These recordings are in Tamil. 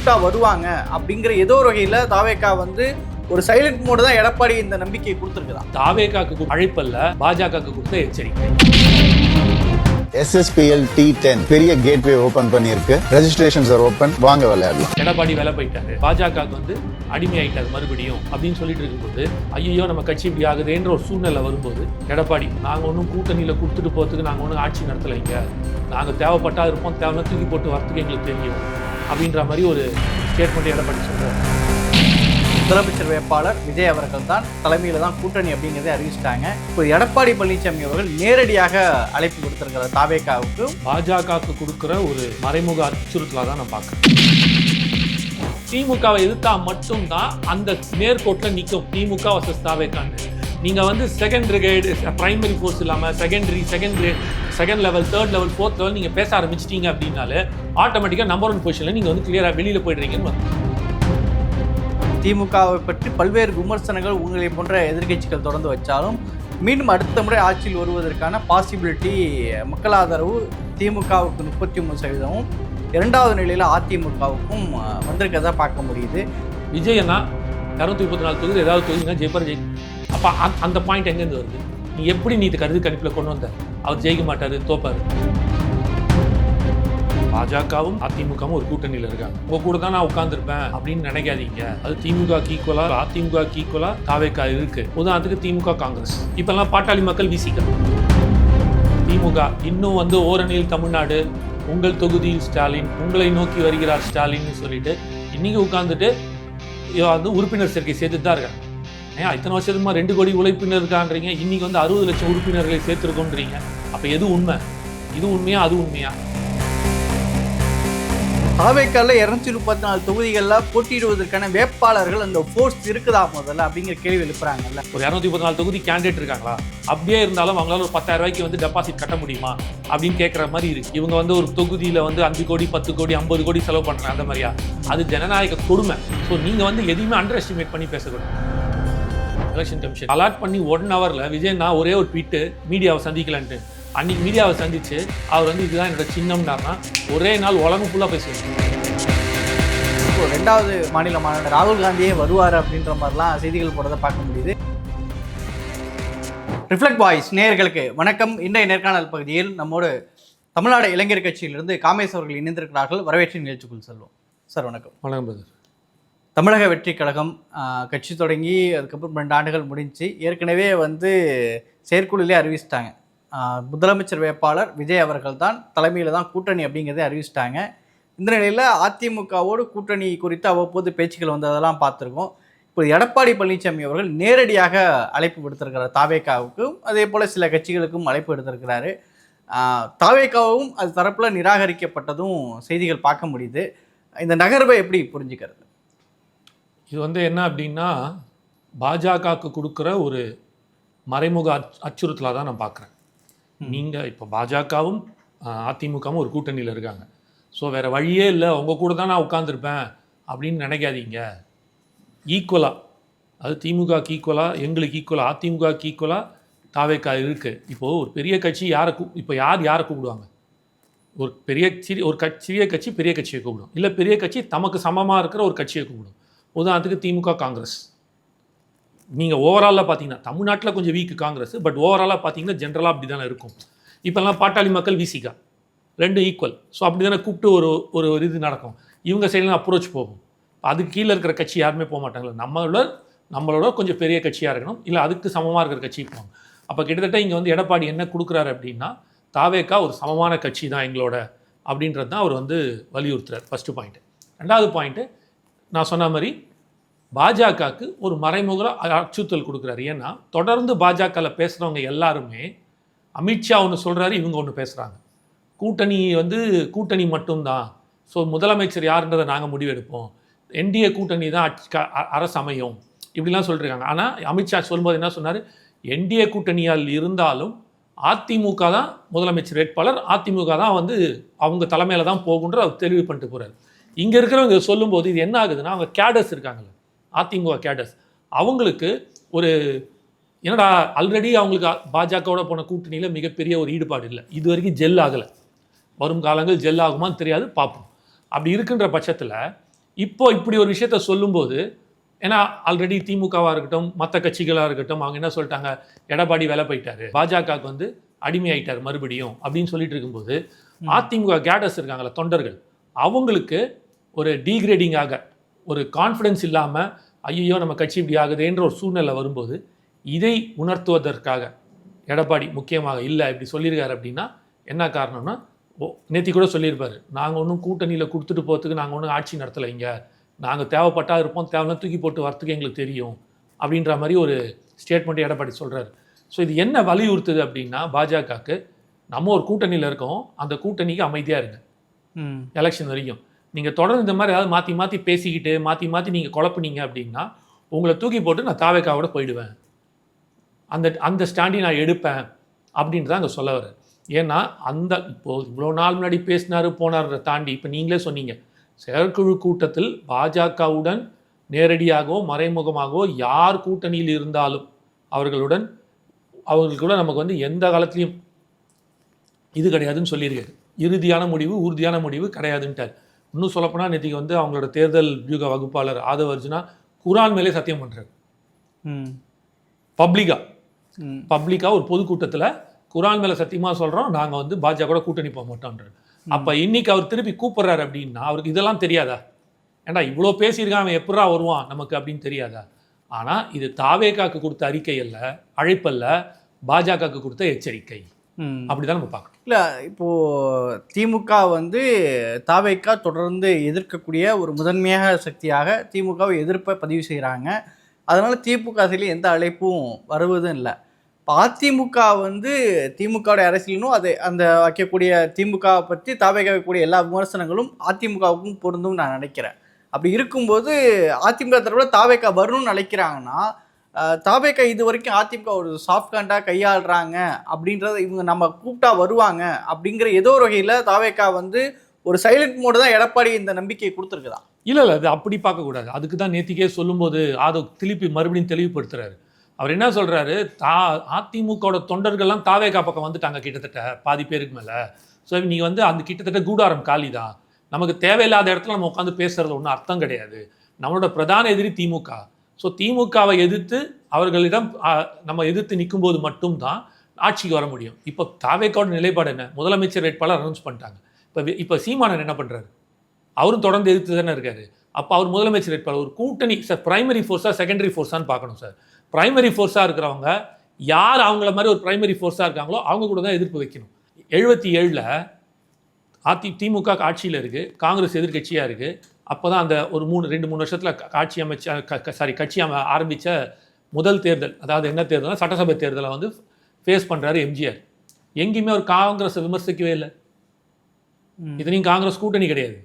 கூப்பிட்டா வருவாங்க அப்படிங்கிற ஏதோ ஒரு வகையில் தாவேக்கா வந்து ஒரு சைலண்ட் மோடு தான் எடப்பாடி இந்த நம்பிக்கையை கொடுத்துருக்குதான். தாவேகாக்கு அழைப்பல்ல பாஜகவுக்கு கொடுத்த எச்சரிக்கை. எஸ்எஸ்பிஎல் டி டென் பெரிய கேட்வே ஓபன் பண்ணியிருக்கு. ரெஜிஸ்ட்ரேஷன்ஸ் ஆர் ஓப்பன் வாங்க விளையாடலாம். எடப்பாடி வேலை போயிட்டாரு. பாஜகவுக்கு வந்து அடிமை ஆயிட்டாரு மறுபடியும் அப்படின்னு சொல்லிட்டு இருக்கும்போது ஐயோ நம்ம கட்சி இப்படி ஆகுதுன்ற ஒரு சூழ்நிலை வரும்போது எடப்பாடி நாங்கள் ஒன்றும் கூட்டணியில் கொடுத்துட்டு போகிறதுக்கு நாங்கள் ஒன்றும் ஆட்சி நடத்தலைங்க. நாங்கள் தேவைப்பட்டா இருப்போம். தேவைன்னா தூக்கி போட்டு வரத்துக்கு எங்களுக்கு தெரியும். அப்படின்ற மாதிரி ஒரு ஸ்டேட்மெண்ட் எடப்பாடி சொல்றாரு. முதலமைச்சர் வேட்பாளர் விஜய் அவர்கள் தான் தலைமையில் தான் கூட்டணி அப்படிங்கிறதை அறிவிச்சிட்டாங்க. இப்போ எடப்பாடி பழனிசாமி அவர்கள் நேரடியாக அழைப்பு கொடுத்திருக்கிறார் தாவேக்காவுக்கு பாஜகவுக்கு கொடுக்குற ஒரு மறைமுக அச்சுறுத்தலாக தான் நான் பார்க்குறேன். திமுகவை எதிர்த்தா மட்டும்தான் அந்த நேர்கோட்டில் நிற்கும் திமுக வர்சஸ் தாவேக்கான்னு. நீங்கள் வந்து செகண்ட் பிரிகேடு பிரைமரி ஃபோர்ஸ் இல்லாமல் secondary second second level third level fourth level நீங்கள் பேச ஆரம்பிச்சிட்டீங்க அப்படின்னாலே ஆட்டோமேட்டிக்காக நம்பர் ஒன் பொசிஷனில் நீங்கள் வந்து கிளியராக வெளியில் போயிடுறீங்கன்னு திமுகவை பற்றி பல்வேறு விமர்சனங்கள் உங்களை போன்ற எதிர்க்கட்சிகள் தொடர்ந்து வச்சாலும் மீண்டும் அடுத்த முறை ஆட்சியில் வருவதற்கான பாசிபிலிட்டி மக்கள் ஆதரவு திமுகவுக்கு முப்பத்தி மூணு சதவீதமும் இரண்டாவது நிலையில் அதிமுகவுக்கும் அஹ், வந்திருக்கிறதா பார்க்க முடியுது. விஜய் அண்ணா இரநூத்தி முப்பத்தி நாலு தொகுதி ஏதாவது தொகுதினா ஜெயிப்பார் ஜெயி அப்போ அந்த பாயிண்ட் எங்கேருந்து வருது? நீ எப்படி நீ இது கருது கணிப்பில் கொண்டு வந்த? அவர் ஜெயிக்க மாட்டாரு தோப்பாரு. பாஜகவும் அதிமுகவும் ஒரு கூட்டணியில் இருக்காங்க. உங்க கூட தான் நான் உட்காந்துருப்பேன் அப்படின்னு நினைக்காதீங்க. அது திமுக ஈக்குவலா அதிமுக ஈக்குவலா தாவேக்கா இருக்கு. உதாரணத்துக்கு திமுக காங்கிரஸ். இப்பெல்லாம் பாட்டாளி மக்கள் விசிக்க. திமுக இன்னும் வந்து ஓரணியில் தமிழ்நாடு. உங்கள் தொகுதியில் ஸ்டாலின் உங்களை நோக்கி வருகிறார் ஸ்டாலின்னு சொல்லிட்டு இன்னைக்கு உட்காந்துட்டு வந்து உறுப்பினர் சேர்க்கை சேர்த்துட்டு தான் இருக்காங்க. ஏன் இத்தனை வருஷத்துமா ரெண்டு கோடி உழைப்பினர் இருக்கான்றீங்க இன்னைக்கு வந்து அறுபது லட்சம் உறுப்பினர்களை சேர்த்துருக்கோன்றீங்க. அப்போ எது உண்மை? இது உண்மையா அது உண்மையா? தாவேக்கால இரநூத்தி முப்பத்தி நாலு தொகுதிகளில் போட்டியிடுவதற்கான வேட்பாளர்கள் அந்த ஃபோர்ஸ் இருக்குதா முதல்ல அப்படிங்கிற கேள்வி எழுப்புறாங்கல்ல. ஒரு இரநூத்தி முப்பத்தி நாலு தொகுதி கேண்டிடேட் இருக்காங்களா? அப்படியே இருந்தாலும் அவங்களால ஒரு பத்தாயிரம் ரூபாய்க்கு வந்து டெபாசிட் கட்ட முடியுமா? அப்படின்னு கேட்குற மாதிரி இருக்கு. இவங்க வந்து ஒரு தொகுதியில் வந்து அஞ்சு கோடி பத்து கோடி ஐம்பது கோடி செலவு பண்ணுறாங்க அந்த மாதிரியா? அது ஜனநாயக கொடுமை. ஸோ நீங்கள் வந்து எதையுமே அண்டர் எஸ்டிமேட் பண்ணி பேசக்கூடாது. எலெக்ஷன் கமிஷன் அலாட் பண்ணி ஒன் ஹவரில் விஜய் நான் ஒரே ஒரு ட்வீட்டு மீடியாவை சந்திக்கலான்ட்டு. அன்னைக்கு மீடியாவை சந்திச்சு அவர் வந்து இதுதான் என்னோட சின்னம்னார்னா ஒரே நாள் உலகம் ஃபுல்லாக இப்போ ரெண்டாவது மாநிலமான ராகுல் காந்தியே வருவார் அப்படின்ற மாதிரிலாம் செய்திகள் போடுறதை பார்க்க முடியுது. ரிஃப்ளெக்ட் வாய்ஸ் நேயர்களுக்கு வணக்கம். இன்றைய நேர்காணல் பகுதியில் நம்மோடு தமிழ்நாடு இளைஞர் கட்சியிலிருந்து காமேஸ் அவர்கள் இணைந்திருக்கிறார்கள். வரவேற்று நிகழ்ச்சிக்குள் செல்வோம். சார் வணக்கம். வணக்கம் பிரதர். தமிழக வெற்றி கழகம் கட்சி தொடங்கி அதுக்கப்புறம் ரெண்டு ஆண்டுகள் முடிஞ்சு ஏற்கனவே வந்து செயற்குழுலே அறிவிச்சிட்டாங்க. முதலமைச்சர் வேட்பாளர் விஜய் அவர்கள் தான் தலைமையில் தான் கூட்டணி அப்படிங்கிறதை அறிவிச்சிட்டாங்க. இந்த நிலையில் அதிமுகவோடு கூட்டணி குறித்து அவ்வப்போது பேச்சுக்கள் வந்ததெல்லாம் பார்த்துருக்கோம். இப்போ எடப்பாடி பழனிசாமி அவர்கள் நேரடியாக அழைப்பு விடுத்திருக்கிறார் தாவேக்காவுக்கும் அதே போல் சில கட்சிகளுக்கும் அழைப்பு எடுத்திருக்கிறாரு தாவேக்காவும் அது தரப்பில் நிராகரிக்கப்பட்டதும் செய்திகள் பார்க்க முடியுது. இந்த நகர்வை எப்படி புரிஞ்சுக்கிறது? இது வந்து என்ன அப்படின்னா பாஜகவுக்கு கொடுக்குற ஒரு மறைமுக அச் அச்சுறுத்தலாக தான் நான் பார்க்குறேன். நீங்கள் இப்போ பாஜகவும் அதிமுகவும் ஒரு கூட்டணியில் இருக்காங்க. ஸோ வேறு வழியே இல்லை. உங்கள் கூட தான் நான் உட்காந்துருப்பேன் அப்படின்னு நினைக்காதீங்க. ஈக்குவலாக அது திமுகக்கு ஈக்குவலாக எங்களுக்கு ஈக்குவலாக அதிமுகக்கு ஈக்குவலாக தாவேக்கா இருக்குது இப்போது ஒரு பெரிய கட்சி யாரை கூ இப்போ யார் யாரை கூப்பிடுவாங்க? ஒரு பெரிய சிறிய ஒரு கட்சி சிறிய கட்சி பெரிய கட்சியை கூப்பிடும். இல்லை பெரிய கட்சி தமக்கு சமமாக இருக்கிற ஒரு கட்சியை கூப்பிடும். உதாரணத்துக்கு திமுக காங்கிரஸ். நீங்கள் ஓவராலாக பார்த்தீங்கன்னா தமிழ்நாட்டில் கொஞ்சம் வீக் காங்கிரஸ் பட் ஓவராலாக பார்த்தீங்கன்னா ஜென்ரலாக அப்படி தானே இருக்கும். இப்போல்லாம் பாட்டாளி மக்கள் விசிகா ரெண்டும் ஈக்குவல் ஸோ அப்படி தானே கூப்பிட்டு ஒரு ஒரு இது நடக்கும். இவங்க சைடில் அப்ரோச் போகும். அதுக்கு கீழே இருக்கிற கட்சி யாருமே போக மாட்டாங்களே. நம்மளோட நம்மளோட கொஞ்சம் பெரிய கட்சியாக இருக்கணும். இல்லை அதுக்கு சமமாக இருக்கிற கட்சி போவாங்க அப்போ கிட்டத்தட்ட இங்கே வந்து எடப்பாடி என்ன கொடுக்குறாரு அப்படின்னா தாவேக்கா ஒரு சமமான கட்சி தான் எங்களோட அப்படின்றது தான் அவர் வந்து வலியுறுத்துறார். ஃபஸ்ட்டு பாயிண்ட்டு ரெண்டாவது பாயிண்ட்டு நான் சொன்ன மாதிரி பாஜகவுக்கு ஒரு மறைமுக அச்சுறுத்தல் கொடுக்குறாரு. ஏன்னா தொடர்ந்து பாஜகவில் பேசுகிறவங்க எல்லாருமே அமித்ஷா ஒன்று சொல்கிறாரு இவங்க ஒன்று பேசுகிறாங்க கூட்டணி வந்து கூட்டணி மட்டும்தான். ஸோ முதலமைச்சர் யாருன்றதை நாங்கள் முடிவெடுப்போம். என்டிஏ கூட்டணி தான் ஆட்சி- க- அரசு அமையும். இப்படிலாம் சொல்லிருக்காங்க. ஆனால் அமித்ஷா சொல்லும்போது என்ன சொன்னார்? என்டிஏ கூட்டணியால் இருந்தாலும் அதிமுக தான் முதலமைச்சர் வேட்பாளர். அதிமுக தான் வந்து அவங்க தலைமையில் தான் போகுன்ற அவர் தெளிவு பண்ணிட்டு போகிறார் இங்கே இருக்கிறவங்க சொல்லும்போது இது என்ன ஆகுதுன்னா அவங்க கேடர்ஸ் இருக்காங்கல்ல அதிமுக கேடர்ஸ் அவங்களுக்கு ஒரு என்னடா ஆல்ரெடி அவங்களுக்கு பாஜகவோட போன கூட்டணியில் மிகப்பெரிய ஒரு ஈடுபாடு இல்லை. இது வரைக்கும் ஜெல் ஆகலை. வரும் காலங்கள் ஜெல் ஆகுமான்னு தெரியாது பார்ப்போம். அப்படி இருக்கின்ற பட்சத்தில் இப்போ இப்படி ஒரு விஷயத்த சொல்லும்போது ஏன்னா ஆல்ரெடி திமுகவாக இருக்கட்டும் மற்ற கட்சிகளாக இருக்கட்டும் அவங்க என்ன சொல்லிட்டாங்க எடப்பாடி வேலை போயிட்டாரு பாஜகவுக்கு வந்து அடிமையாயிட்டார் மறுபடியும் அப்படின்னு சொல்லிட்டு இருக்கும்போது அதிமுக கேடர்ஸ் இருக்காங்கல்ல தொண்டர்கள் அவங்களுக்கு ஒரு டீக்ரேடிங்காக ஒரு கான்ஃபிடன்ஸ் இல்லாமல் ஐயோ நம்ம கட்சி இப்படி ஆகுதேன்ற ஒரு சூழ்நிலை வரும்போது இதை உணர்த்துவதற்காக எடப்பாடி முக்கியமாக இல்லை இப்படி சொல்லியிருக்காரு அப்படின்னா என்ன காரணம்னா ஓ நேத்தி கூட சொல்லியிருப்பாரு நாங்கள் ஒன்றும் கூட்டணியில் கொடுத்துட்டு போகிறதுக்கு நாங்கள் ஒன்றும் ஆட்சி நடத்தலை இங்கே நாங்கள் தேவைப்பட்டா இருப்போம் தேவைன்னா தூக்கி போட்டு வரத்துக்கு எங்களுக்கு தெரியும். அப்படின்ற மாதிரி ஒரு ஸ்டேட்மெண்ட் எடப்பாடி சொல்கிறாரு ஸோ இது என்ன வலியுறுத்துது அப்படின்னா பாஜகவுக்கு நம்ம ஒரு கூட்டணியில் இருக்கோம் அந்த கூட்டணிக்கு அமைதியாக இருங்க. எலெக்ஷன் வரைக்கும். நீங்கள் தொடர்ந்து இந்த மாதிரி ஏதாவது மாற்றி மாற்றி பேசிக்கிட்டு மாற்றி மாற்றி நீங்கள் குழப்பினீங்க அப்படின்னா உங்களை தூக்கி போட்டு நான் தாவேக்காவோட போயிடுவேன். அந்த அந்த ஸ்டாண்டி நான் எடுப்பேன் அப்படின்ட்டு தான் அங்கே சொல்ல வரேன் ஏன்னா அந்த இப்போ இவ்வளோ நாள் முன்னாடி பேசினார் போனார் தாண்டி இப்போ நீங்களே சொன்னீங்க. செயற்குழு கூட்டத்தில் பாஜகவுடன் நேரடியாகவோ மறைமுகமாகவோ யார் கூட்டணியில் இருந்தாலும் அவர்களுடன் அவர்களுக்குள்ள நமக்கு வந்து எந்த காலத்துலேயும் இது கிடையாதுன்னு சொல்லியிருக்காரு. இறுதியான முடிவு உறுதியான முடிவு கிடையாதுன்ட்டார். இன்னும் சொல்லப்போனால் நேற்றுக்கு வந்து அவங்களோட தேர்தல் வியூக வகுப்பாளர் ஆதவ அர்ஜுனா குரான் மேலே சத்தியம் பண்ணுறாரு ம். பப்ளிக்காக பப்ளிக்காக ஒரு பொதுக்கூட்டத்தில் குரான் மேலே சத்தியமாக சொல்கிறோம் நாங்கள் வந்து பாஜக கூட கூட்டணி போக மாட்டோன்றார் அப்போ இன்னைக்கு அவர் திருப்பி கூப்பிட்றாரு அப்படின்னா அவருக்கு இதெல்லாம் தெரியாதா? ஏன்டா இவ்வளோ பேசியிருக்கான் அவன் எப்படா வருவான் நமக்கு அப்படின்னு தெரியாதா? ஆனால் இது தாவேகாக்கு கொடுத்த அறிக்கை அல்ல அழைப்பல்ல பாஜகவுக்கு கொடுத்த எச்சரிக்கை. அப்படிதான் நம்ம பார்க்கணும். இல்லை இப்போது திமுக வந்து தாவைக்கா தொடர்ந்து எதிர்க்கக்கூடிய ஒரு முதன்மையாக சக்தியாக திமுகவை எதிர்ப்பை பதிவு செய்கிறாங்க அதனால் திமுக சைடில் எந்த அழைப்பும் வருவதும் இல்லை. இப்போ அதிமுக வந்து திமுகவுடைய அரசியலும் அதை அந்த வைக்கக்கூடிய திமுக பற்றி தாவைக்கா வைக்கக்கூடிய எல்லா விமர்சனங்களும் அதிமுகவுக்கும் பொருந்தும் நான் நினைக்கிறேன். அப்படி இருக்கும்போது அதிமுக தரப்பில் தாவைக்கா வரணும்னு நினைக்கிறாங்கன்னா தாபேக்கா இது வரைக்கும் அதிமுக ஒரு சாஃப்ட் காண்டாக கையாளுறாங்க அப்படின்றத இவங்க நம்ம கூப்பிட்டா வருவாங்க அப்படிங்கிற ஏதோ ஒரு வகையில் தாவேக்கா வந்து ஒரு சைலண்ட் மோடு தான் எடப்பாடி இந்த நம்பிக்கையை கொடுத்துருக்குதா? இல்லை இல்லை அது அப்படி பார்க்கக்கூடாது அதுக்கு தான் நேத்திக்கே சொல்லும்போது அதை திருப்பி மறுபடியும் தெளிவுபடுத்துறாரு. அவர் என்ன சொல்கிறாரு தா அதிமுகவோட தொண்டர்கள்லாம் தாவேகா பக்கம் வந்துட்டாங்க கிட்டத்தட்ட பாதி பேருக்கு மேலே. ஸோ நீ வந்து அந்த கிட்டத்தட்ட கூடாரம் காலி தான். நமக்கு தேவையில்லாத இடத்துல நம்ம உட்காந்து பேசுறது ஒன்றும் அர்த்தம் கிடையாது. நம்மளோட பிரதான எதிரி திமுக. ஸோ திமுகவை எதிர்த்து அவர்களிடம் நம்ம எதிர்த்து நிற்கும்போது மட்டும்தான் ஆட்சிக்கு வர முடியும். இப்போ தாவேக்காவோட நிலைப்பாடு என்ன? முதலமைச்சர் வேட்பாளர் அனௌன்ஸ் பண்ணிட்டாங்க. இப்போ இப்போ சீமானன் என்ன பண்ணுறாரு அவரும் தொடர்ந்து எதிர்த்து தானே இருக்காரு. அப்போ அவர் முதலமைச்சர் வேட்பாளர் ஒரு கூட்டணி சார் பிரைமரி ஃபோர்ஸாக செகண்டரி ஃபோர்ஸான்னு பார்க்கணும் சார் பிரைமரி ஃபோர்ஸாக இருக்கிறவங்க யார் அவங்கள மாதிரி ஒரு பிரைமரி ஃபோர்ஸாக இருக்காங்களோ அவங்க கூட தான் எதிர்ப்பு வைக்கணும். எழுபத்தி ஏழில் அதி திமுக ஆட்சியில் இருக்குது காங்கிரஸ் எதிர்க்கட்சியாக இருக்குது அப்போ தான் அந்த ஒரு மூணு ரெண்டு மூணு வருஷத்தில் ஆட்சி அமைச்ச சாரி கட்சி அம ஆரம்பித்த முதல் தேர்தல் அதாவது என்ன தேர்தல்னா சட்டசபை தேர்தலை வந்து ஃபேஸ் பண்ணுறாரு எம்ஜிஆர். எங்கேயுமே அவர் காங்கிரஸை விமர்சிக்கவே இல்லை. இத்தனையும் காங்கிரஸ் கூட்டணி கிடையாது.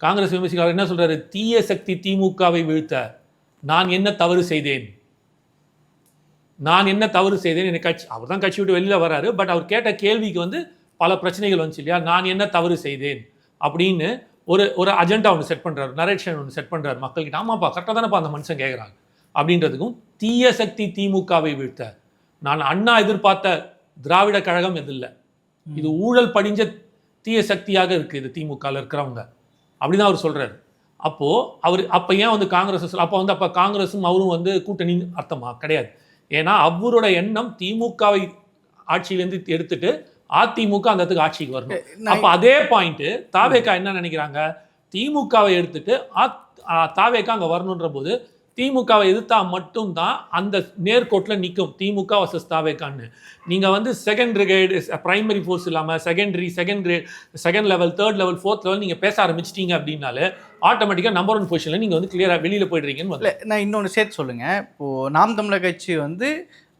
காங்கிரஸ் விமர்சிக்கார் என்ன சொல்றாரு? தீய சக்தி திமுகவை வீழ்த்த நான் என்ன தவறு செய்தேன்? நான் என்ன தவறு செய்தேன்? எனக்கு கட்சி அவர் தான் கட்சி விட்டு வெளியில் வராரு பட் அவர் கேட்ட கேள்விக்கு வந்து பல பிரச்சனைகள் வந்துச்சு இல்லையா? நான் என்ன தவறு செய்தேன்? அப்படின்னு ஒரு ஒரு அஜெண்டா ஒன்று செட் பண்ணுறாரு நரேஷன் ஒன்று செட் பண்ணுறாரு மக்கள்கிட்ட ஆமாப்பா கரெக்டாக தானேப்பா அந்த மனுஷன் கேட்குறாங்க அப்படின்றதுக்கும் தீய சக்தி திமுகவை வீழ்த்த நான் அண்ணா எதிர்பார்த்த திராவிட கழகம் எது இல்லை இது ஊழல் படிஞ்ச தீய சக்தியாக இருக்குது இது திமுகவில் இருக்கிறவங்க. அப்படிதான் அவர் சொல்றாரு. அப்போ அவர் அப்போ ஏன் வந்து காங்கிரஸ் அப்போ வந்து அப்போ காங்கிரஸும் அவரும் வந்து கூட்டணி அர்த்தமா? கிடையாது. ஏன்னா அவரோட எண்ணம் திமுகவை ஆட்சியிலேருந்து எடுத்துட்டு அதிமுக அந்த இடத்துக்கு ஆட்சிக்கு வரணும். அப்போ அதே பாயிண்ட் தாவேக்கா என்ன நினைக்கிறாங்க? திமுகவை எடுத்துட்டு தாவேக்கா அங்கே வரணுன்ற போது திமுகவை எதிர்த்தா மட்டும்தான் அந்த நேர்கோட்டில் நிற்கும் திமுக வர்சஸ் தாவேக்கான்னு. நீங்கள் வந்து செகண்ட் கிரேட் பிரைமரி ஃபோர்ஸ் இல்லாமல் secondary second grade second level third level fourth level நீங்கள் பேச ஆரம்பிச்சிட்டீங்க அப்படின்னாலே ஆட்டோமேட்டிக்காக நம்பர் ஒன் பொசிஷனில் நீங்கள் வந்து கிளியராக வெளியில் போயிடுறீங்கன்னு இல்லை நான் இன்னொன்று சேர்த்து சொல்லுங்கள் இப்போது நாம் தமிழர் கட்சி வந்து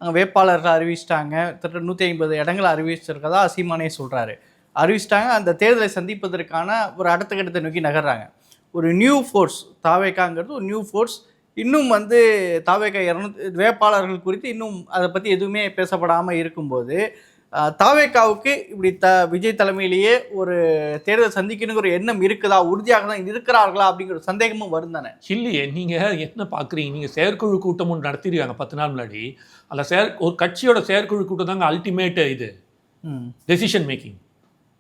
வேட்பாளர்கள் அறிவிச்சிட்டாங்க. திட்ட நூற்றி ஐம்பது இடங்களை அறிவிச்சிருக்கதா அசீமானே சொல்கிறாரு அறிவிச்சிட்டாங்க. அந்த தேர்தலை சந்திப்பதற்கான ஒரு அடுத்த கட்டத்தை நோக்கி நகர்றாங்க. ஒரு நியூ ஃபோர்ஸ் தாவேக்காங்கிறது ஒரு நியூ ஃபோர்ஸ் இன்னும் வந்து தாவேக்கா இரநூத்தி வேட்பாளர்கள் குறித்து இன்னும் அதை பற்றி எதுவுமே பேசப்படாமல் இருக்கும்போது தாவேக்காவுக்கு இப்படி த விஜய் தலைமையிலேயே ஒரு தேர்தல் சந்திக்கணுங்கிற ஒரு எண்ணம் இருக்குதா? உறுதியாக தான் இருக்கிறார்களா? அப்படிங்கிற ஒரு சந்தேகமும் வரும் தானே. இல்லையே நீங்கள் என்ன பார்க்குறீங்க நீங்கள் செயற்குழு கூட்டம் ஒன்று நடத்திருக்காங்க பத்து நாள் முன்னாடி. அந்த செயற் ஒரு கட்சியோட செயற்குழு கூட்டம் தாங்க அல்டிமேட் இது. டெசிஷன் மேக்கிங்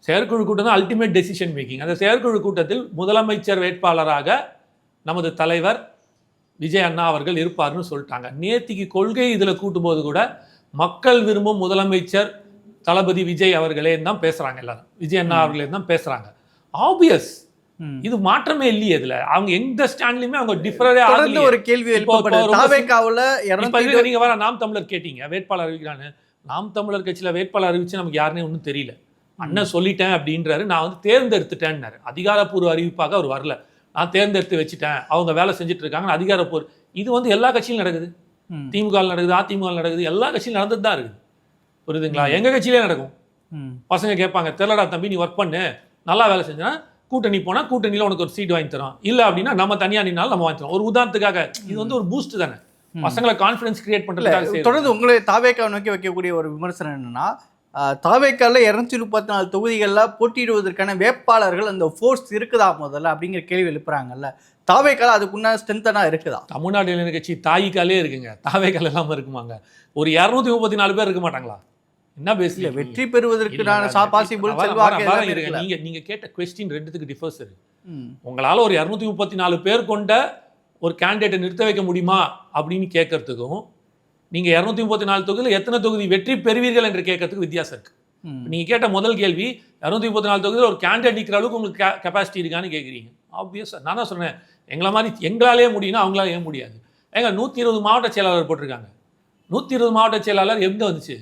செயற்குழு கூட்டம் தான் அல்டிமேட் டெசிஷன் மேக்கிங் அந்த செயற்குழு கூட்டத்தில் முதலமைச்சர் வேட்பாளராக நமது தலைவர் விஜய் அண்ணா அவர்கள் இருப்பார்னு சொல்லிட்டாங்க. நேத்திக்கு கொள்கை இதில் கூட்டும்போது கூட மக்கள் விரும்பும் முதலமைச்சர் தளபதி விஜய் அவர்களே தான் பேசுறாங்க எல்லாரும். விஜய் அண்ணா அவர்களே தான் பேசுறாங்க. ஆப்வியஸ். இது மாற்றமே இல்லையே இதுல. அவங்க எந்த ஸ்டாண்ட்லயுமே அவங்க டிஃபரே தொடர்ந்து ஒரு கேள்வி எழுப்பப்படுது. நீங்க வர நாம் தமிழர் கேட்டீங்க. வேட்பாளர் அறிவிக்கிறான்னு நாம் தமிழர் கட்சியில வேட்பாளர் அறிவிச்சு நமக்கு யாருன்னே ஒன்றும் தெரியல. அண்ணன் சொல்லிட்டேன் அப்படின்றாரு. நான் வந்து தேர்ந்தெடுத்துட்டேன்னாரு. அதிகாரப்பூர்வ அறிவிப்பாக அவர் வரல. நான் தேர்ந்தெடுத்து வச்சுட்டேன். அவங்க வேலை செஞ்சுட்டு இருக்காங்க அதிகாரப்பூர்வ இது வந்து எல்லா கட்சியிலும் நடக்குது. திமுக நடக்குது அதிமுக நடக்குது. எல்லா கட்சியிலும் நடந்துட்டு தான் இருக்குது. புரியுதுங்களா? எங்க கட்சியிலே நடக்கும். பசங்க கேட்பாங்க தெரியலடா தம்பி நீ ஒர்க் பண்ணு. நல்லா வேலை செஞ்சா கூட்டணி போனா கூட்டணியில உனக்கு ஒரு சீட் வாங்கி தரோம் இல்ல அப்படின்னா நம்ம தனியா நின்னாலும் நம்ம வாங்கி தரோம் ஒரு உதாரணத்துக்காக இது வந்து ஒரு பூஸ்ட் தானே. பசங்களை கான்ஃபிடன்ஸ் கிரியேட் செய்யறது. தொடர்ந்து உங்களை தாவேக்கா நோக்கி வைக்கக்கூடிய ஒரு விமர்சனம் என்னன்னா தாவேக்கால இருநூத்தி முப்பத்தி நாலு தொகுதிகளில் போட்டியிடுவதற்கான வேட்பாளர்கள் அந்த ஃபோர்ஸ் இருக்குதா முதல்ல அப்படிங்கிற கேள்வி எழுப்புறாங்கல்ல. தாவேக்கால அதுக்குன்னா ஸ்ட்ரென்த்தனா இருக்குதா? தமிழ்நாடு இளைஞர் கட்சி தாயிக்காலே இருக்குங்க. தாவேக்கால் இல்லாம இருக்குமாங்க. ஒரு இரநூத்தி முப்பத்தி நாலு பேர் இருக்க மாட்டாங்களா? என்ன பேசல வெற்றி பெறுவதற்கான பாசிபிள் செல்வாக்கு இருக்குல்ல. நீங்க நீங்க கேட்ட கொஸ்டின் ரெண்டுத்துக்கு டிஃபர்ஸ் இருக்கு. உங்களால ஒரு இரநூத்தி முப்பத்தி நாலு பேர் கொண்ட ஒரு கேண்டிடேட்டை நிறுத்த வைக்க முடியுமா அப்படின்னு கேட்கறதுக்கும் நீங்க இரநூத்தி முப்பத்தி நாலு தொகுதியில் எத்தனை தொகுதி வெற்றி பெறுவீர்கள் என்று கேட்கறதுக்கு வித்தியாசம் இருக்கு. நீங்க கேட்ட முதல் கேள்வி இரநூத்தி முப்பத்தி நாலு தொகுதியில் ஒரு கேண்டிடேட் நிற்கிற அளவுக்கு உங்களுக்கு கெப்பாசிட்டி இருக்கான்னு கேட்குறீங்க ஆப்வியஸாக நான் தான் சொன்னேன். எங்களை மாதிரி எங்களாலே முடியும்னா அவங்களால ஏன் முடியாது? ஏங்க நூற்றி இருபது மாவட்ட செயலாளர் போட்டிருக்காங்க. நூற்றி இருபது மாவட்ட செயலாளர் எங்க வந்துச்சு?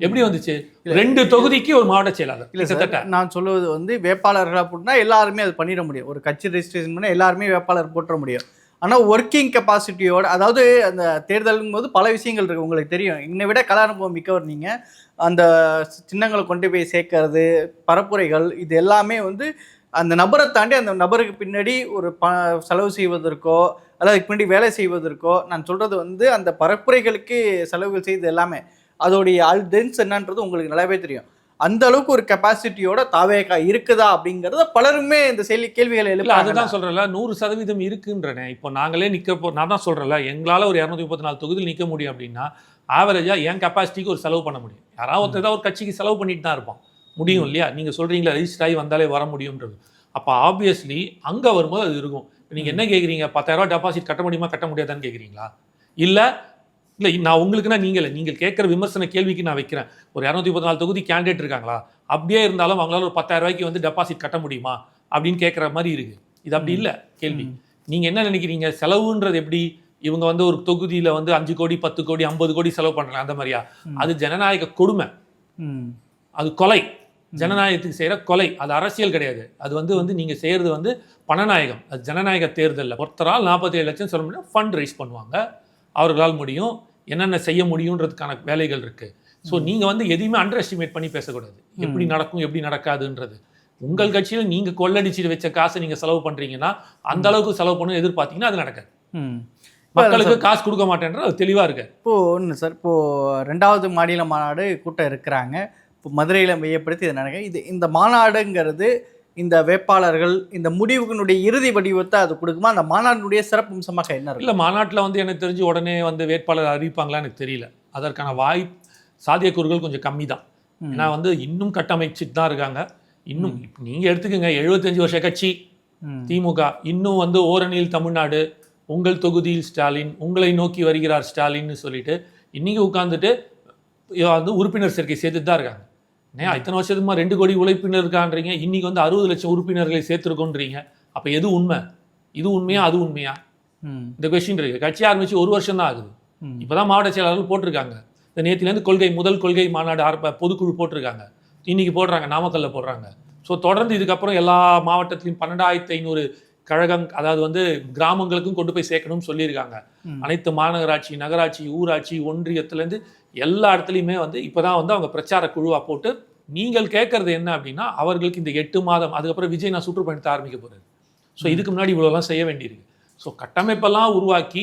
எப்படி வந்துச்சு? ரெண்டு தொகுதிக்கு ஒரு மாவட்ட செயலாளர் இல்ல கிட்டத்தட்ட. நான் சொல்லுவது வந்து வேட்பாளர்கள் அப்படின்னா எல்லாருமே அது பண்ணிட முடியும். ஒரு கட்சி ரெஜிஸ்ட்ரேஷன் பண்ண எல்லாருமே வேட்பாளர் போட்டுற முடியும். ஆனால் ஒர்க்கிங் கெப்பாசிட்டியோட அதாவது அந்த தேர்தலும் போது பல விஷயங்கள் இருக்கு உங்களுக்கு தெரியும். என்னை விட கல அனுபவம் மிக்கவர் நீங்க. அந்த சின்னங்களை கொண்டு போய் சேர்க்கறது பரப்புரைகள் இது எல்லாமே வந்து அந்த நபரை தாண்டி அந்த நபருக்கு பின்னாடி ஒரு ப செலவு செய்வதற்கோ அல்லது பின்னாடி வேலை செய்வதற்கோ நான் சொல்றது வந்து அந்த பரப்புரைகளுக்கு செலவுகள் செய்து எல்லாமே. அதோடைய ஆல் டென்ஸ் என்னன்றது உங்களுக்கு நல்லாவே தெரியும். அந்த அளவுக்கு ஒரு கெப்பாசிட்டியோட தாவேக்கா இருக்குதா அப்படிங்கறத பலருமே இந்த கேள்வி கேள்விகளை எழுப்பாங்க அதுதான் சொல்றேன்ல நூறு சதவீதம் இருக்குன்றனே. இப்போ நாங்களே நிக்க போ நான் தான் சொல்றேன்ல எங்களால ஒரு இரநூத்தி முப்பத்தி நாலு தொகுதியில் நிக்க முடியும் அப்படின்னா ஆவரேஜா என் கெப்பாசிட்டிக்கு ஒரு செலவு பண்ண முடியும். யாராவது ஒருத்தர் ஏதாவது ஒரு கட்சிக்கு செலவு பண்ணிட்டு தான் இருப்பான். முடியும் இல்லையா? நீங்க சொல்றீங்களா ரெஜிஸ்டர் ஆகி வந்தாலே வர முடியும்ன்றது. அப்போ ஆப்வியஸ்லி அங்க வரும்போது அது இருக்கும். இப்ப நீங்க என்ன கேக்குறீங்க? பத்தாயிரம் ரூபாய் டெபாசிட் கட்ட முடியுமா கட்ட முடியாதான்னு கேக்குறீங்களா? இல்ல இல்ல நான் உங்களுக்குன்னா நீங்க இல்ல. நீங்கள் கேட்குற விமர்சன கேள்விக்கு நான் வைக்கிறேன். ஒரு இரநூத்தி முப்பத்தி நாலு தொகுதி கேண்டிடேட் இருக்காங்களா? அப்படியே இருந்தாலும் அவங்களால ஒரு பத்தாயிரம் ரூபாய்க்கு வந்து டெபாசிட் கட்ட முடியுமா? அப்படின்னு கேட்குற மாதிரி இருக்கு. இது அப்படி இல்ல கேள்வி. நீங்க என்ன நினைக்கிறீங்க? செலவுன்றது எப்படி? இவங்க வந்து ஒரு தொகுதியில வந்து அஞ்சு கோடி பத்து கோடி ஐம்பது கோடி செலவு பண்றாங்க அந்த மாதிரியா? அது ஜனநாயக கொடுமை. அது கொலை. ஜனநாயகத்துக்கு செய்யற கொலை. அது அரசியல் கிடையாது. அது வந்து வந்து நீங்க செய்யறது வந்து பணநாயகம். அது ஜனநாயக தேர்தலில். ஒருத்தரால் நாற்பத்தி ஏழு லட்சம் சொல்ல முடியும் ஃபண்ட் ரைஸ் பண்ணுவாங்க. அவர்களால் முடியும் என்னென்ன செய்ய முடியுன்றதுக்கான வேலைகள் இருக்கு. ஸோ நீங்க வந்து எதையுமே அண்டர் எஸ்டிமேட் பண்ணி பேசக்கூடாது. எப்படி நடக்கும் எப்படி நடக்காதுன்றது. உங்கள் கட்சியில நீங்க கொள்ளடிச்சிட்டு வச்ச காசை நீங்க செலவு பண்றீங்கன்னா அந்த அளவுக்கு செலவு பண்ணணும் எதிர்பார்த்தீங்கன்னா அது நடக்காது. மக்களுக்கு காசு கொடுக்க மாட்டேன்ற அது தெளிவா இருக்கு. இப்போ ஒன்று சார். இப்போ ரெண்டாவது மாநில மாநாடு கூட்டம் இருக்கிறாங்க. இப்போ மதுரையில் மையப்படுத்தி இது நடக்க இது இந்த மாநாடுங்கிறது இந்த வேட்பாளர்கள் இந்த முடிவுகளுடைய இறுதி வடிவத்தை அது கொடுக்குமா? அந்த மாநாட்டினுடைய சிறப்பு அம்சமாக என்ன இல்ல மாநாட்டுல வந்து எனக்கு தெரிஞ்சு உடனே வந்து வேட்பாளர் அறிவிப்பாங்களா எனக்கு தெரியல. அதற்கான வாய்ப்பு சாத்தியக்கூறுகள் கொஞ்சம் கம்மி தான். ஏன்னா வந்து இன்னும் கட்டமைச்சிட்டு தான் இருக்காங்க. இன்னும் இப்ப நீங்க எடுத்துக்கோங்க 75 வருஷ கட்சி. திமுக இன்னும் வந்து ஓரணியில் தமிழ்நாடு உங்கள் தொகுதியில் ஸ்டாலின் உங்களை நோக்கி வருகிறார் ஸ்டாலின்னு சொல்லிட்டு இன்னைக்கு உட்காந்துட்டு வந்து உறுப்பினர் சேர்க்கை சேர்த்துட்டு தான் இருக்காங்க. ஏன் இத்தனை வருஷத்துமா ரெண்டு கோடி உழைப்பினர் இருக்கான்றீங்க இன்னைக்கு வந்து அறுபது லட்சம் உறுப்பினர்களை சேர்த்துருக்கோன்றீங்க. அப்ப எது உண்மை? இது உண்மையா? அது உண்மையா. இந்த கொஸ்டின் இருக்கு. கட்சி ஆரம்பிச்சு ஒரு வருஷம் தான் ஆகுது. இப்பதான் மாவட்ட செயலாளர்கள் போட்டிருக்காங்க. இந்த நேத்திலேருந்து கொள்கை முதல் கொள்கை மாநாடு ஆரம்ப பொதுக்குழு போட்டிருக்காங்க. இன்னைக்கு போடுறாங்க நாமக்கல்ல போடுறாங்க. ஸோ தொடர்ந்து இதுக்கப்புறம் எல்லா மாவட்டத்திலையும் பன்னெண்டாயிரத்தி ஐநூறு கழகம் அதாவது வந்து கிராமங்களுக்கும் கொண்டு போய் சேர்க்கணும்னு சொல்லியிருக்காங்க. அனைத்து மாநகராட்சி நகராட்சி ஊராட்சி ஒன்றியத்துலேருந்து எல்லா இடத்துலையுமே வந்து இப்போதான் வந்து அவங்க பிரச்சார குழுவா போட்டு நீங்கள் கேட்கறது என்ன அப்படின்னா அவர்களுக்கு இந்த எட்டு மாதம் அதுக்கப்புறம் விஜய் நான் சுற்றுப்பயணத்தை ஆரம்பிக்க போறாரு ஸோ இதுக்கு முன்னாடி இவ்வளோலாம் செய்ய வேண்டியிருக்கு. ஸோ கட்டமைப்பெல்லாம் உருவாக்கி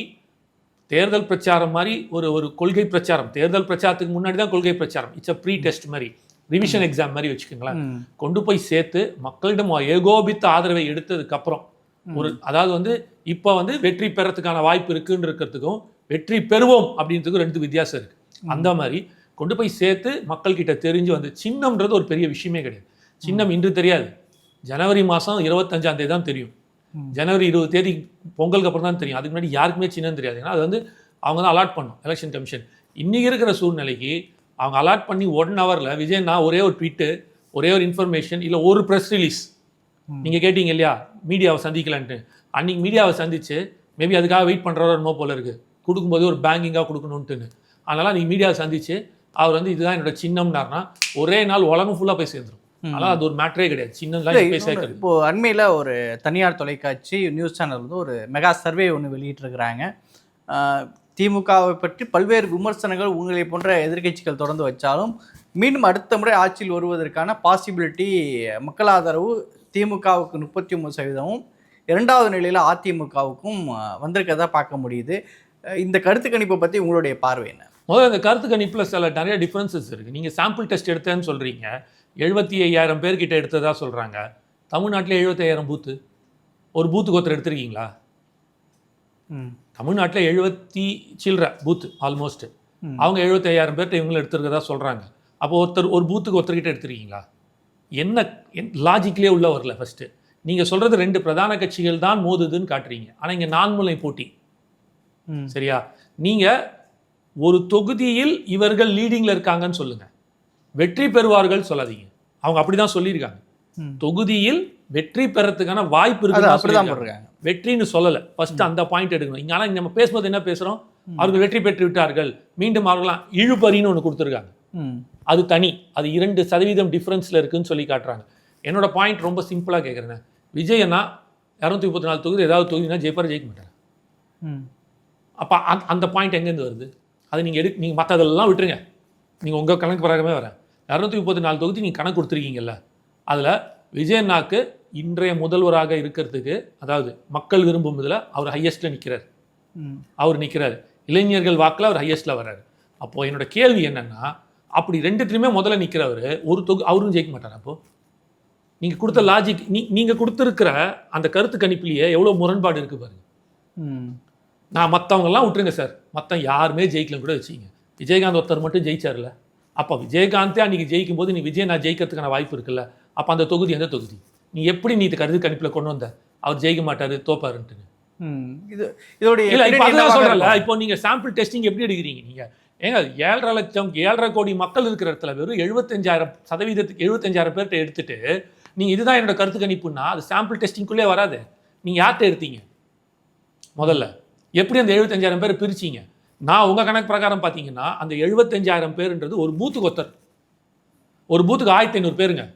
தேர்தல் பிரச்சாரம் மாதிரி ஒரு ஒரு கொள்கை பிரச்சாரம். தேர்தல் பிரச்சாரத்துக்கு முன்னாடி தான் கொள்கை பிரச்சாரம். இட்ஸ் அ ப்ரீ டெஸ்ட் மாதிரி ரிவிஷன் எக்ஸாம் மாதிரி வச்சுக்கோங்களேன். கொண்டு போய் சேர்த்து மக்களிடம் ஏகோபித்த ஆதரவை எடுத்ததுக்கு அப்புறம் ஒரு அதாவது வந்து இப்போ வந்து வெற்றி பெறத்துக்கான வாய்ப்பு இருக்குன்னு இருக்கிறதுக்கும் வெற்றி பெறுவோம் அப்படின்றதுக்கும் ரெண்டு வித்தியாசம் இருக்கு. அந்த மாதிரி கொண்டு போய் சேர்த்து மக்கள்கிட்ட தெரிஞ்சு வந்து சின்னம்ன்றது ஒரு பெரிய விஷயமே கிடையாது. சின்னம் இன்று தெரியாது. ஜனவரி மாதம் இருபத்தஞ்சாம் தேதி தான் தெரியும். ஜனவரி இருபது தேதி பொங்கலுக்கு அப்புறம் தான் தெரியும். அதுக்கு முன்னாடி யாருக்குமே சின்னன்னு தெரியாது. ஏன்னா அது வந்து அவங்க தான் அலாட் பண்ணும் எலெக்ஷன் கமிஷன் இன்னைக்கு இருக்கிற சூழ்நிலைக்கு அவங்க அலாட் பண்ணி ஒன் ஹவரில் விஜய் நான் ஒரே ஒரு ட்வீட்டு ஒரே ஒரு இன்ஃபர்மேஷன் இல்லை ஒரு ப்ரெஸ் ரிலீஸ் நீங்க கேட்டீங்க இல்லையா? மீடியாவை சந்திக்கலான்ட்டு. அன்னைக்கு மீடியாவை சந்திச்சு மேபி அதுக்காக வெயிட் பண்ணுறவர் என்னமோ போல இருக்கு. கொடுக்கும்போது ஒரு பேங்கிங்காக கொடுக்கணுன்ட்டுன்னு அதனால நீங்க மீடியாவை சந்திச்சு அவர் வந்து இதுதான் என்னோட சின்னம்னாருன்னா ஒரே நாள் உலகம் ஃபுல்லாக போய் சேர்ந்துரும். அதனால அது ஒரு மேட்டரே கிடையாது. சின்னம்லாம் போய் சேர்க்கறது. இப்போ அண்மையில் ஒரு தனியார் தொலைக்காட்சி நியூஸ் சேனல் வந்து ஒரு மெகா சர்வே ஒன்று வெளியிட்டிருக்கிறாங்க. திமுகவை பற்றி பல்வேறு விமர்சனங்கள் உங்களை போன்ற எதிர்க்கட்சிகள் தொடர்ந்து வச்சாலும் மீண்டும் அடுத்த முறை ஆட்சியில் வருவதற்கான பாசிபிலிட்டி மக்கள் ஆதரவு திமுகவுக்கு முப்பத்தி ஒன்பது சதவீதமும் இரண்டாவது நிலையில் அதிமுகவுக்கும் வந்திருக்கதா பார்க்க முடியுது. இந்த கருத்து கணிப்பை பற்றி உங்களுடைய பார்வை என்ன? முதல்ல இந்த கருத்து கணிப்பில் சில நிறைய டிஃப்ரென்சஸ் இருக்குது நீங்கள் சாம்பிள் டெஸ்ட் எடுத்தேன்னு சொல்கிறீங்க எழுபத்தி ஐயாயிரம் பேர்கிட்ட எடுத்ததா சொல்கிறாங்க தமிழ்நாட்டில் எழுபத்தி ஐயாயிரம் பூத்து ஒரு பூத்துக்கு ஒருத்தர் எடுத்திருக்கீங்களா? ம். தமிழ்நாட்டில் எழுபத்தி சில்லற பூத்து ஆல்மோஸ்ட். அவங்க எழுபத்தி ஐயாயிரம் பேர்கிட்ட இவங்களும் எடுத்திருக்கதா சொல்கிறாங்க அப்போ ஒருத்தர் ஒரு பூத்துக்கு ஒருத்தர்கிட்ட எடுத்திருக்கீங்களா? என்ன லாஜிக்லேயே உள்ள வரல ஃபஸ்ட்டு நீங்கள் சொல்கிறது ரெண்டு பிரதான கட்சிகள் தான் மோதுதுன்னு காட்டுறீங்க. ஆனால் இங்கே நான்முலை போட்டி. ம். சரியா? நீங்கள் ஒரு தொகுதியில் இவர்கள் லீடிங்கில் இருக்காங்கன்னு சொல்லுங்க. வெற்றி பெறுவார்கள் சொல்லாதீங்க. அவங்க அப்படி தான் சொல்லியிருக்காங்க. தொகுதியில் வெற்றி பெறத்துக்கான வாய்ப்பு இருக்கு வெற்றின்னு சொல்லலை. ஃபர்ஸ்ட் அந்த பாயிண்ட் எடுக்கணும். இங்க ஆனால் நம்ம பேசும்போது என்ன பேசுகிறோம் அவர்கள் வெற்றி பெற்று விட்டார்கள். மீண்டும் அவர்களாம் இழுபறின்னு ஒன்று கொடுத்துருக்காங்க. அது தனி. அது இரண்டு சதவீதம் டிஃப்ரென்ஸில் இருக்குன்னு சொல்லி காட்டுறாங்க. என்னோட பாயிண்ட் ரொம்ப சிம்பிளாக கேட்குறேன் விஜயனா இரநூத்தி முப்பத்தி நாலு தொகுதி ஏதாவது தொகுதினா ஜெயிப்பார் ஜெயிக்க மாட்டார்? அப்போ அந்த பாயிண்ட் எங்கேருந்து வருது? அது நீங்கள் எடு நீங்கள் மற்றதெல்லாம் விட்டுருங்க. நீங்கள் உங்கள் கணக்கு பிரகாரமே வரேன். இரநூத்தி முப்பத்தி நாலு தொகுதி நீங்கள் கணக்கு கொடுத்துருக்கீங்கல்ல அதில் விஜயண்ணாக்கு இன்றைய முதல்வராக இருக்கிறதுக்கு அதாவது மக்கள் விரும்பும் இதில் அவர் ஹையஸ்ட்டில் நிற்கிறார் அவர் நிற்கிறார் இளைஞர்கள் வாக்கில் அவர் ஹையஸ்ட்டில் வர்றாரு. அப்போது என்னோட கேள்வி என்னென்னா அப்படி ரெண்டுத்துலையுமே முதல்ல நிற்கிறவர் ஒரு தொகு அவரும் ஜெயிக்க மாட்டார் அப்போது நீங்கள் கொடுத்த லாஜிக் நீ நீங்கள் கொடுத்துருக்கிற அந்த கருத்து கணிப்பிலேயே எவ்வளோ முரண்பாடு இருக்குது பாருங்க. ம். நான் மற்றவங்கெல்லாம் விட்டுருங்க சார். மற்ற யாருமே ஜெயிக்கலன்னு கூட வச்சுங்க விஜயகாந்த் ஒருத்தர் மட்டும் ஜெயிச்சார்ல. அப்போ விஜயகாந்தே அன்றைக்கி ஜெயிக்கும் போது நீ விஜய் நான் ஜெயிக்கிறதுக்கான வாய்ப்பு இருக்குல்ல. அப்போ அந்த தொகுதி எந்த தொகுதி? நீ எப்படி நீ இது கருத்து கணிப்பில் கொண்டு வந்த? அவர் ஜெயிக்க மாட்டார் தோப்பாருன்ட்டு. ம். இது இதோடைய இல்ல இப்போ சொல்றேன்ல. இருக்கும்? இப்போ நீங்க சாம்பிள் டெஸ்டிங் எப்படி எடுக்கிறீங்க நீங்க? ஏங்க ஏழரை லட்சம் ஏழரை கோடி மக்கள் இருக்கிற இடத்துல வெறும் எழுபத்தஞ்சாயிரம் சதவீதத்துக்கு எழுபத்தஞ்சாயிரம் பேர்கிட்ட எடுத்துட்டு நீங்க இதுதான் என்னோட கருத்து கணிப்புன்னா அது சாம்பிள் டெஸ்டிங்குள்ளே வராது. நீங்க யார்கிட்ட எடுத்தீங்க? முதல்ல. எப்படி அந்த எழுபத்தஞ்சாயிரம் பேர் பிரிச்சீங்க? நான் உங்க கணக்கு பிரகாரம் பார்த்தீங்கன்னா அந்த எழுபத்தஞ்சாயிரம் பேருன்றது ஒரு பூத்துக்கு ஒருத்தர் ஒரு பூத்துக்கு ஆயிரத்தி ஐநூறு பேருங்க.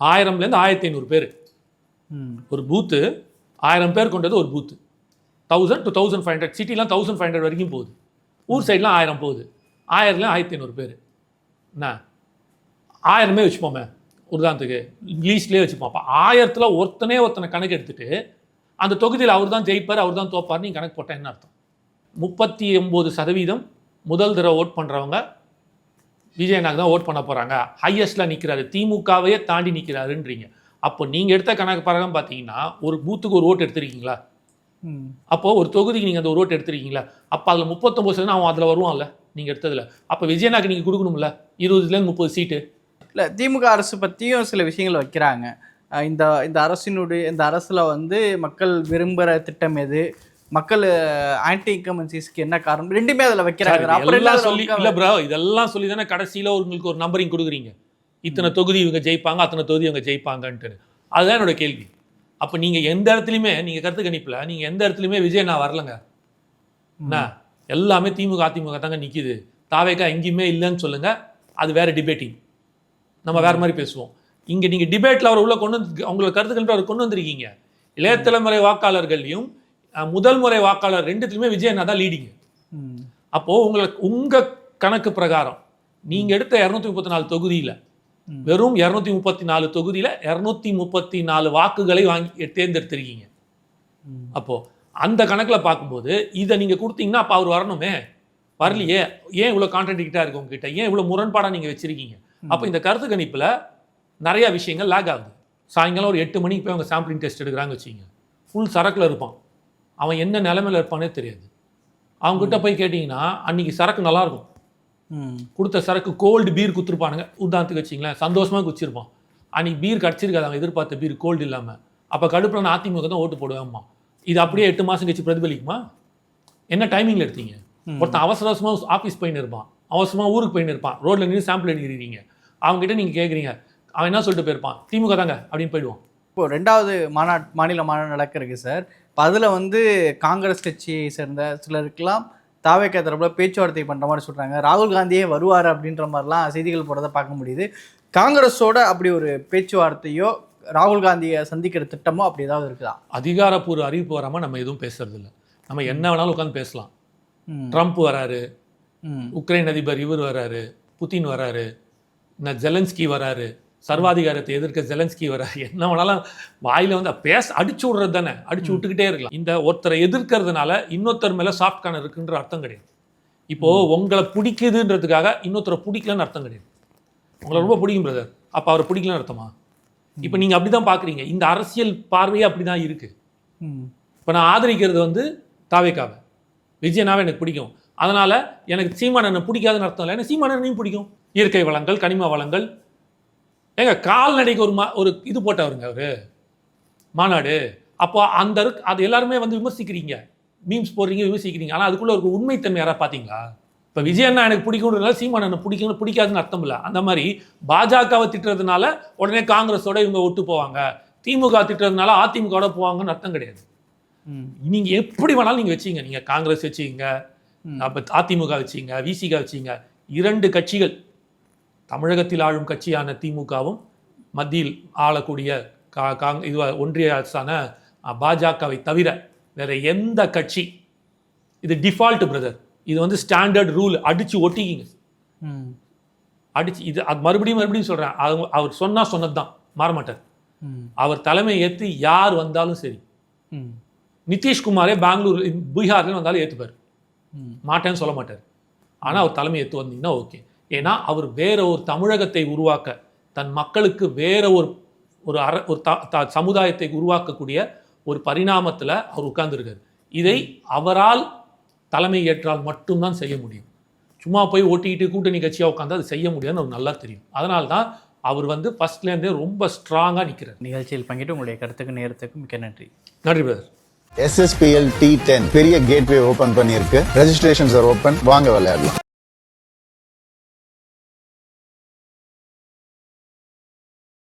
ஆயிரம்லேருந்து ஆயிரத்தி ஐநூறு பேர். ம். ஒரு பூத்து ஆயிரம் பேர் கொண்டது ஒரு booth. Thousand to thousand five hundred சிட்டிலாம் thousand five hundred வரைக்கும் போகுது. ஊர் சைட்லாம் ஆயிரம் போகுது. ஆயிரம்ல ஆயிரத்தி ஐநூறு பேர். என்ன? ஆயிரமே வச்சுப்போமே உதாரணத்துக்கு லீஸ்ட்லேயே வச்சுப்போம். அப்போ ஆயிரத்தில் ஒருத்தனே ஒருத்தனை கணக்கு எடுத்துட்டு அந்த தொகுதியில் அவர் தான் ஜெயிப்பார் அவர் தான் தோப்பார் நீ கணக்கு போட்டால் என்ன அர்த்தம்? முப்பத்தி ஒம்பது சதவீதம் முதல் தடவை ஓட் பண்ணுறவங்க விஜயநாக் தான் ஓட் பண்ண போகிறாங்க ஹையஸ்ட்டில் நிற்கிறாரு திமுகவையே தாண்டி நிற்கிறாருன்றீங்க அப்போ நீங்கள் எடுத்த கணக்கு பிரகாரம் பார்த்தீங்கன்னா ஒரு பூத்துக்கு ஒரு ஓட்டு எடுத்திருக்கீங்களா? அப்போது ஒரு தொகுதிக்கு நீங்கள் அந்த ஒரு ஓட்டு எடுத்திருக்கீங்களா? அப்போ அதில் முப்பத்தொம்பது சதவீதம் அவன் அதில் வருவான்ல நீங்கள் எடுத்ததில். அப்போ விஜயநாக்கு நீங்கள் கொடுக்கணும்ல? இருபதுலேருந்து முப்பது சீட்டு இல்லை திமுக அரசு பற்றியும் சில விஷயங்கள் வைக்கிறாங்க. இந்த இந்த அரசினுடைய இந்த அரசில் வந்து மக்கள் விரும்புகிற திட்டம் எது? மக்கள் ஆன்டி இன்கமன்சிஸ்க்கு என்ன காரணம்? ரெண்டுமே அதில் வைக்கிறாங்க. அப்புறம் சொல்லி இல்லை ப்ரோ இதெல்லாம் சொல்லி தானே கடைசியில் உங்களுக்கு ஒரு நம்பரிங் கொடுக்குறீங்க. இத்தனை தொகுதி இவங்க ஜெயிப்பாங்க அத்தனை தொகுதி இவங்க ஜெயிப்பாங்கன்ட்டு. அதுதான் என்னோட கேள்வி. அப்போ நீங்கள் எந்த இடத்துலையுமே நீங்கள் கருத்து கணிப்பில் நீங்கள் எந்த இடத்துலையுமே விஜய் நான் வரலங்க. என்ன? எல்லாமே திமுக அதிமுக தாங்க நிற்கிது தாவேக்கா எங்கேயுமே இல்லைன்னு சொல்லுங்க. அது வேற டிபேட்டிங் நம்ம வேற மாதிரி பேசுவோம். இங்கே நீங்கள் டிபேட்டில் அவர் உள்ள கொண்டு வந்து அவங்களோட கருத்துக்கள் அவர் கொண்டு வந்திருக்கீங்க. இளைய தலைமுறை வாக்காளர்களையும் முதல் முறை வாக்காளர் ரெண்டுத்துலையுமே விஜய் தான் லீடிங் ம். அப்போது உங்களுக்கு உங்கள் கணக்கு பிரகாரம் நீங்கள் எடுத்த இரநூத்தி முப்பத்தி நாலு தொகுதியில். வெறும் இரநூத்தி முப்பத்தி நாலு தொகுதியில் இரநூத்தி முப்பத்தி நாலு வாக்குகளை வாங்கி தேர்ந்தெடுத்திருக்கீங்க. அப்போது அந்த கணக்கில் பார்க்கும்போது இதை நீங்கள் கொடுத்தீங்கன்னா அப்போ அவர் வரணுமே? வரலையே. ஏன் இவ்வளோ கான்ட்ரடிக்டாக இருக்கு உங்ககிட்ட? ஏன் இவ்வளோ முரண்பாடாக நீங்கள் வச்சிருக்கீங்க? அப்போ இந்த கருத்து கணிப்பில் நிறைய விஷயங்கள் லேக் ஆகுது. சாயங்காலம் ஒரு எட்டு மணிக்கு போய் அவங்க சாம்பிளிங் டெஸ்ட் எடுக்கிறாங்க வச்சுங்க ஃபுல் சரக்கில் இருப்பான். அவன் என்ன நிலைமையில இருப்பானே தெரியாது. அவங்ககிட்ட போய் கேட்டிங்கன்னா அன்னைக்கு சரக்கு நல்லா இருக்கும் ம். கொடுத்த சரக்கு கோல்டு பீர் குத்துருப்பானுங்க. உதாரணத்துக்கு வச்சிங்களேன் சந்தோஷமாக குச்சிருப்பான். அன்னைக்கு பீர் கிடச்சிருக்காது அவங்க எதிர்பார்த்த பீர் கோல்டு இல்லாமல் அப்போ கடுப்புல நான் அதிமுக தான் ஓட்டு போடுவேம்மா. இது அப்படியே எட்டு மாதம் கழிச்சு பிரதிபலிக்குமா? என்ன டைமிங்கில் எடுத்தீங்க? ஒருத்தன் அவசர அவசரமாக ஆஃபீஸ் போயின்னு இருப்பான். அவசரமாக ஊருக்கு போயின்னு இருப்பான். ரோட்டில் நின்று சாம்பிள் எடுக்கிறீங்க. அவங்ககிட்ட நீங்கள் கேட்குறீங்க அவன் என்ன சொல்லிட்டு போயிருப்பான்? திமுக தாங்க அப்படின்னு போயிடுவான் இப்போ ரெண்டாவது மாநாட் மாநில மாநாடு நடக்கிறதுக்கு சார். இப்போ அதில் வந்து காங்கிரஸ் கட்சியை சேர்ந்த சிலருக்கெல்லாம் தாவேக்கா தரப்புல பேச்சுவார்த்தை பண்ணுற மாதிரி சொல்கிறாங்க ராகுல் காந்தியே வருவார் அப்படின்ற மாதிரிலாம் செய்திகள் போடுறத பார்க்க முடியுது. காங்கிரஸோட அப்படி ஒரு பேச்சுவார்த்தையோ ராகுல் காந்தியை சந்திக்கிற திட்டமோ அப்படி ஏதாவது இருக்குதா? அதிகாரப்பூர்வ அறிவிப்பு வராமல் நம்ம எதுவும் பேசுறது இல்ல நம்ம என்ன வேணாலும் உட்காந்து பேசலாம். ட்ரம்ப் வராரு. உக்ரைன் அதிபர் இவர் வராரு. புதின் வராரு. இந்த ஜெலன்ஸ்கி வராரு. சர்வாதிகாரத்தை எதிர்க்க ஜெலன்ஸ்கி வராரு என்ன வேணாலும் வாயில வந்து பேச அடிச்சு விடுறது தானே? அடிச்சு விட்டுக்கிட்டே இருக்கலாம். இந்த ஒருத்தரை எதிர்க்கிறதுனால இன்னொருத்தர் மேல சாஃப்ட் கார்னர் இருக்குன்ற அர்த்தம் கிடையாது. இப்போ உங்களை பிடிக்குதுன்றதுக்காக இன்னொருத்தரை பிடிக்கலன்னு அர்த்தம் கிடையாது. உங்களை ரொம்ப பிடிக்கும் பிரதர் அப்போ அவரை பிடிக்கலன்னு அர்த்தமா? இப்போ நீங்க அப்படிதான் பாக்குறீங்க. இந்த அரசியல் பார்வையே அப்படிதான் இருக்கு. ம். இப்போ நான் ஆதரிக்கிறது வந்து தாவேக்காவை. விஜயனாவை எனக்கு பிடிக்கும். அதனால எனக்கு சீமானனை பிடிக்காதுன்னு அர்த்தம் இல்லை. எனக்கு சீமானனையும் பிடிக்கும். இயற்கை வளங்கள் கனிம வளங்கள் ஏங்க கால்நடைக்கு ஒரு மா ஒரு இது போட்டவருங்க அவரு. மாநாடு. அப்போ அந்த அது எல்லாருமே வந்து விமர்சிக்கிறீங்க. மீம்ஸ் போடுறீங்க விமர்சிக்கிறீங்க. ஆனால் அதுக்குள்ள ஒரு உண்மைத்தன்மை யாராவது பார்த்தீங்களா இப்போ விஜயண்ணா எனக்கு பிடிக்கும்ன்றதுனால சீமானனை பிடிக்கணும் பிடிக்காதுன்னு அர்த்தம் இல்லை. அந்த மாதிரி பாஜகவை திட்டுறதுனால உடனே காங்கிரஸோட இவங்க ஒட்டு போவாங்க. திமுக திட்டுறதுனால அதிமுகவோட போவாங்கன்னு அர்த்தம் கிடையாது. ம். நீங்க எப்படி வேணாலும் நீங்க வச்சீங்க. நீங்க காங்கிரஸ் வச்சீங்க. அப்ப அதிமுக வச்சீங்க விசிக வச்சீங்க. இரண்டு கட்சிகள் தமிழகத்தில் ஆளும் கட்சியான திமுகவும் மத்தியில் ஆளக்கூடிய கா காங் இது ஒன்றிய அரசான பாஜகவை தவிர வேற எந்த கட்சி இது டிஃபால்ட் பிரதர் இது வந்து ஸ்டாண்டர்ட் ரூல் அடிச்சு ஒட்டிக்கிங்க. ம். அடிச்சு இது அது மறுபடியும் மறுபடியும் சொல்றேன். அவங்க அவர் சொன்னா சொன்னதுதான். மாற மாட்டார் ம். அவர் தலைமை ஏத்து யார் வந்தாலும் சரி. ம். நிதிஷ்குமாரே பெங்களூர் பீகார்ல வந்தாலும் ஏத்துப்பார். ம். மாட்டேன்னு சொல்ல மாட்டார். ஆனா அவர் தலைமை ஏத்து வந்தீங்கன்னா ஓகே. ஏன்னா அவர் வேற ஒரு தமிழகத்தை உருவாக்க தன் மக்களுக்கு வேற ஒரு ஒரு அற ஒரு த த- சமுதாயத்தை உருவாக்கக்கூடிய ஒரு பரிணாமத்துல அவர் உட்கார்ந்துருக்காரு. இதை அவரால் தலைமை ஏற்றால் மட்டும்தான் செய்ய முடியும். சும்மா போய் ஓட்டிக்கிட்டு கூட்டணி கட்சியா உட்காந்து அது செய்ய முடியாதுன்னு அவர் நல்லா தெரியும். அதனால தான் அவர் வந்து ஃபர்ஸ்ட்லேருந்தே ரொம்ப ஸ்ட்ராங்கா நிக்கிறார். நிகழ்ச்சியில் பங்கிட்டு உங்களுடைய கருத்துக்கு நேரத்துக்கு மிக்க நன்றி. நன்றி பிரதர் எஸ்எஸ்பிஎல் டி டென் பெரிய கேட்வே ஓபன் பண்ணியிருக்கு. ரெஜிஸ்ட்ரேஷன்ஸ் ஆர் ஓப்பன் வாங்க விளையாடலாம்.